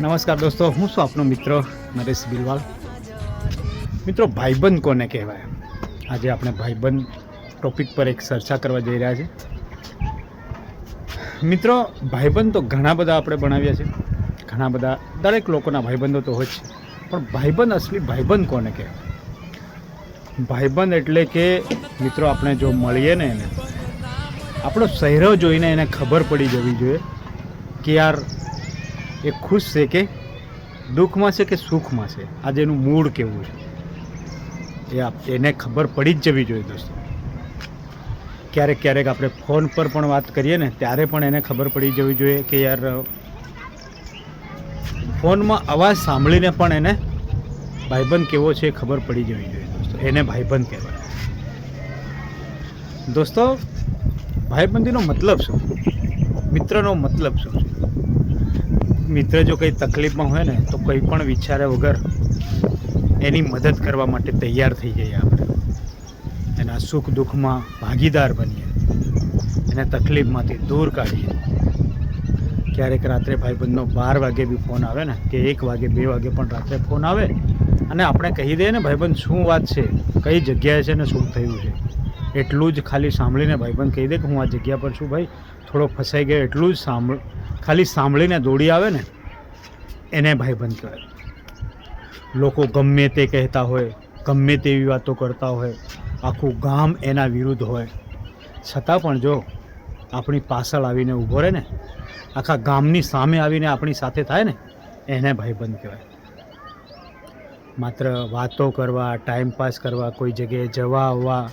નમસ્કાર દોસ્તો, હું છું આપનો મિત્ર નરેશ બિલવાલ. મિત્રો, ભાઈબંધ કોને કહેવાય? આજે આપણે ભાઈબંધ ટોપિક પર એક ચર્ચા કરવા જઈ રહ્યા છે મિત્રો, ભાઈબંધ તો ઘણા બધા આપણે બનાવ્યા છે. ઘણા બધા, દરેક લોકોના ભાઈબંધો તો હોય છે. પણ ભાઈબંધ, અસલી ભાઈબંધ કોને કહેવાય? ભાઈબંધ એટલે કે, મિત્રો, આપણે જો મળીએ ને એને, આપણો ચહેરો જોઈને એને ખબર પડી જવી જોઈએ કે યાર એ ખુશ છે કે દુઃખમાં છે કે સુખમાં છે? આજે એનું મૂડ કેવું છે? એ એને ખબર પડી જ જવી જોઈએ દોસ્તો. ક્યારેક ક્યારેક આપણે ફોન પર પણ વાત કરીએ ને, ત્યારે પણ એને ખબર પડી જવી જોઈએ કે યાર, ફોનમાં અવાજ સાંભળીને પણ એને ભાઈબંધ કેવો છે એ ખબર પડી જવી જોઈએ દોસ્તો. એને ભાઈબંધ કહેવાય. દોસ્તો, ભાઈબંધીનો મતલબ શું? મિત્રનો મતલબ શું છે? મિત્ર જો કંઈ તકલીફમાં હોય ને, તો કંઈ પણ વિચાર્યા વગર એની મદદ કરવા માટે તૈયાર થઈ જઈએ આપણે. એના સુખ દુઃખમાં ભાગીદાર બનીએ. એને તકલીફમાંથી દૂર કાઢીએ. ક્યારેક રાત્રે ભાઈબંધનો બાર વાગે બી ફોન આવે ને, કે એક વાગે, બે વાગે પણ રાત્રે ફોન આવે, અને આપણે કહી દઈએ ને, ભાઈબંધ, શું વાત છે? કઈ જગ્યાએ છે ને શું થયું છે? એટલું જ ખાલી સાંભળીને ભાઈબંધ કહી દે કે, હું આ જગ્યા પર છું ભાઈ. થોડો ફસાઈ ગયો, એટલું જ સાંભળ ખાલી સાંભળીને દોડી આવે ને, એને ભાઈબંધ કહેવાય. લોકો ગમે તે કહેતા હોય, ગમે તેવી વાતો કરતા હોય, આખું ગામ એના વિરુદ્ધ હોય. છતાં પણ જો આપણી પાછળ આવીને ઊભો રહે ને, આખા ગામની સામે આવીને આપણી સાથે થાય ને, એને ભાઈબંધ કહેવાય. માત્ર વાતો કરવા ટાઈમ પાસ કરવા, કોઈ જગ્યાએ જવા આવવા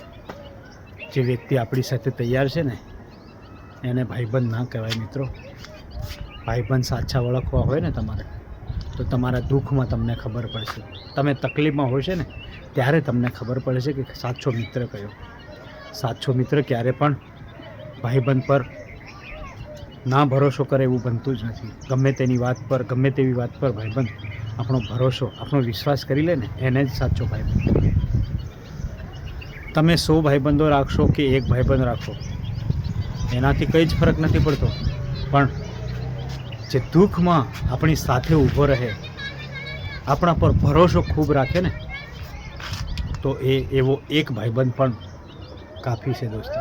જે વ્યક્તિ આપણી સાથે તૈયાર છે ને, એને ભાઈબંધ ના કહેવાય મિત્રો. ભાઈબંધ સાચા ઓળખવા હોય ને તમારે, તો તમારા દુઃખમાં તમને ખબર પડશે. તમે તકલીફમાં હોય છે ને, ત્યારે તમને ખબર પડશે કે સાચો મિત્ર કયો. સાચો મિત્ર ક્યારે પણ ભાઈબંધ પર ના ભરોસો કરે એવું બનતું જ નથી. ગમે તેની વાત પર, ગમે તેવી વાત પર ભાઈબંધ આપણો ભરોસો, આપણો વિશ્વાસ કરી લે ને, એને જ સાચો ભાઈબંધ તમે સો ભાઈબંધો રાખશો કે એક ભાઈબંધ રાખો? એનાથી કંઈ જ ફરક નથી પડતો. પણ જે દુઃખમાં આપણી સાથે ઊભો રહે, આપણા પર ભરોસો ખૂબ રાખે ને, તો એ એવો એક ભાઈબંધ પણ કાફી છે દોસ્તો.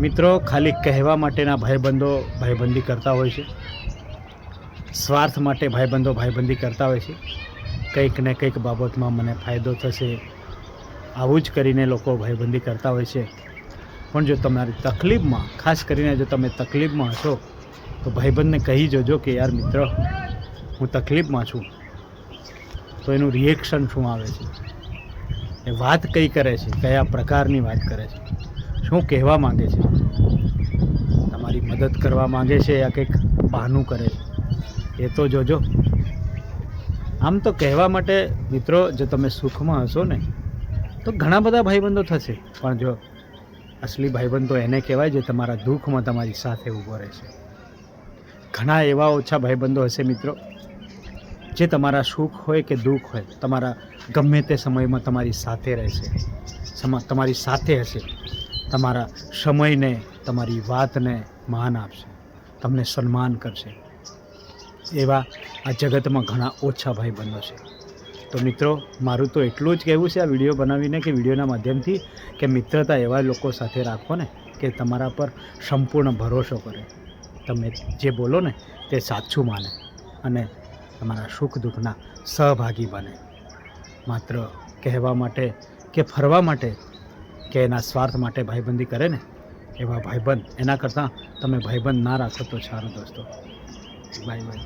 મિત્રો, ખાલી કહેવા માટેના ભાઈબંધો ભાઈબંધી કરતા હોય છે. સ્વાર્થ માટે ભાઈબંધો ભાઈબંધી કરતા હોય છે. કંઈક ને કંઈક બાબતમાં મને ફાયદો થશે, આવું જ કરીને લોકો ભાઈબંધી કરતા હોય છે. પણ જો તમારી તકલીફમાં, ખાસ કરીને જો તમે તકલીફમાં હશો તો ભાઈબંધને કહી જોજો કે યાર મિત્ર, હું તકલીફમાં છું. તો એનું રિએક્શન શું આવે છે? એ વાત કઈ કરે છે? કયા પ્રકારની વાત કરે છે? શું કહેવા માંગે છે? તમારી મદદ કરવા માંગે છે યા કંઈક બહાનું કરે છે? એ તો જોજો. આમ તો કહેવા માટે મિત્રો, જો તમે સુખમાં હશો ને, તો ઘણા બધા ભાઈબંધો થશે. પણ જો, અસલી ભાઈબંધ તો એને કહેવાય જે તમારા દુઃખમાં તમારી સાથે ઊભો રહેશે. ઘણા એવા ઓછા ભાઈબંધો હશે મિત્રો, જે તમારા સુખ હોય કે દુઃખ હોય, તમારા ગમે તે સમયમાં તમારી સાથે રહેશે તમારી સાથે હશે, તમારા સમયને, તમારી વાતને માન આપશે, તમને સન્માન કરશે. એવા આ જગતમાં ઘણા ઓછા ભાઈબંધો છે. તો મિત્રો, મારું તો એટલું જ કહેવું છે આ વીડિયો બનાવીને કે વિડીયોના માધ્યમથી કે મિત્રતા એવા લોકો સાથે રાખો ને, કે તમારા પર સંપૂર્ણ ભરોસો કરે. તમે જે બોલો ને તે સાચું માને અને તમારા સુખ દુઃખના સહભાગી બને. માત્ર કહેવા માટે કે ફરવા માટે કે એના સ્વાર્થ માટે ભાઈબંધી કરે ને એવા ભાઈબંધ એના કરતાં તમે ભાઈબંધ ના રાખો તો સારું દોસ્તો. Bye bye